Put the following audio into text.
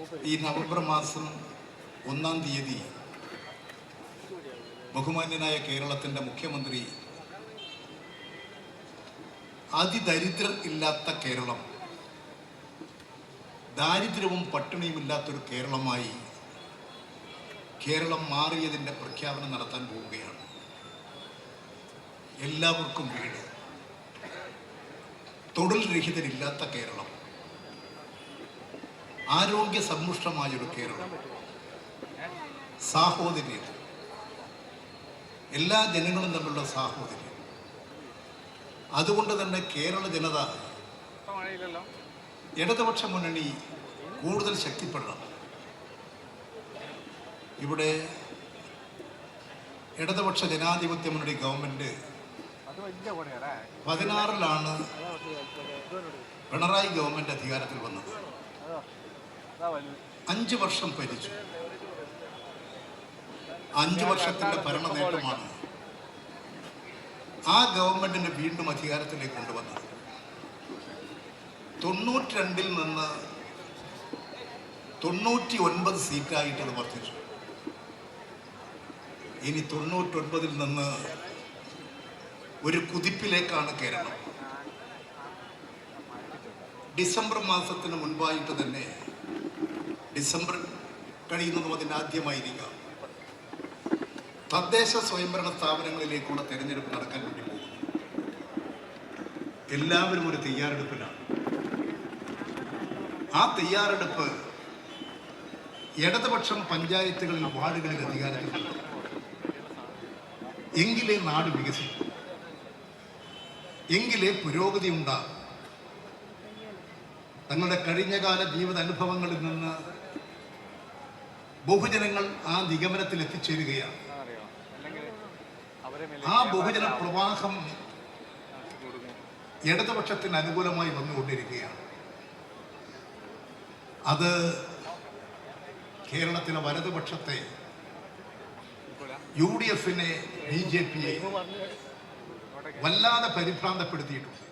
ഈ നവംബർ മാസം ഒന്നാം തീയതി ബഹുമാന്യനായ കേരളത്തിന്റെ മുഖ്യമന്ത്രി അതിദരിദ്രം ഇല്ലാത്ത കേരളം ദാരിദ്ര്യവും പട്ടിണിയും ഇല്ലാത്തൊരു കേരളമായി കേരളം മാറിയതിന്റെ പ്രഖ്യാപനം നടത്താൻ പോവുകയാണ്. എല്ലാവർക്കും വീട്. തൊഴിൽ രഹിതരില്ലാത്ത കേരളം. ആരോഗ്യ സമ്പുഷ്ടമായൊരു കേരളം. സാഹോദര്യം. എല്ലാ ജനങ്ങളും തമ്മിലുള്ള സാഹോദര്യം. അതുകൊണ്ട് തന്നെ കേരള ജനത ഇടതുപക്ഷ മുന്നണി കൂടുതൽ ശക്തിപ്പെടണം. ഇവിടെ ഇടതുപക്ഷ ജനാധിപത്യ മുന്നണി ഗവൺമെന്റ് പതിനാറിലാണ് പിണറായി ഗവൺമെന്റ് അധികാരത്തിൽ വന്നത്. അഞ്ചു വർഷം ഭരിച്ചു അഞ്ചു വർഷത്തിന്റെ ഭരണ നേട്ടമാണ് ആ ഗവൺമെന്റിനെ വീണ്ടും അധികാരത്തിലേക്ക് കൊണ്ടുവന്നത്. തൊണ്ണൂറ്റി രണ്ടിൽ നിന്ന് തൊണ്ണൂറ്റി ഒൻപത് സീറ്റായിട്ട് അത് വർദ്ധിച്ചു. ഇനി തൊണ്ണൂറ്റൊൻപതിൽ നിന്ന് ഒരു കുതിപ്പിലേക്കാണ് കേരളം. ഡിസംബർ മാസത്തിന് മുൻപായിട്ട് തന്നെ ഡിസംബർ കഴിയുന്നതും അതിന്റെ ആദ്യമായിരിക്കാം. തദ്ദേശ സ്വയംഭരണ സ്ഥാപനങ്ങളിലേക്കുള്ള തെരഞ്ഞെടുപ്പ് നടക്കാൻ വേണ്ടി പോകുന്നു. എല്ലാവരും ഒരു തയ്യാറെടുപ്പിലാണ്. ആ തയ്യാറെടുപ്പ് ഇടതുപക്ഷം പഞ്ചായത്തുകളിൽ വാർഡുകളിൽ അധികാരത്തിൽ എങ്കിലേ നാട് വികസിക്കും. എങ്കിലേ പുരോഗതി ഉണ്ടാകും തങ്ങളുടെ കഴിഞ്ഞകാല ജീവിത അനുഭവങ്ങളിൽ നിന്ന് ബഹുജനങ്ങൾ ആ നിഗമനത്തിൽ എത്തിച്ചേരുകയാണ്. ആ ബഹുജന പ്രവാഹം ഇടതുപക്ഷത്തിന് അനുകൂലമായി വന്നുകൊണ്ടിരിക്കുകയാണ്. അത് കേരളത്തിലെ വലതുപക്ഷത്തെ യു ഡി എഫിനെ ബി ജെ പിയെ വല്ലാതെ പരിഭ്രാന്തപ്പെടുത്തിയിട്ടുണ്ട്.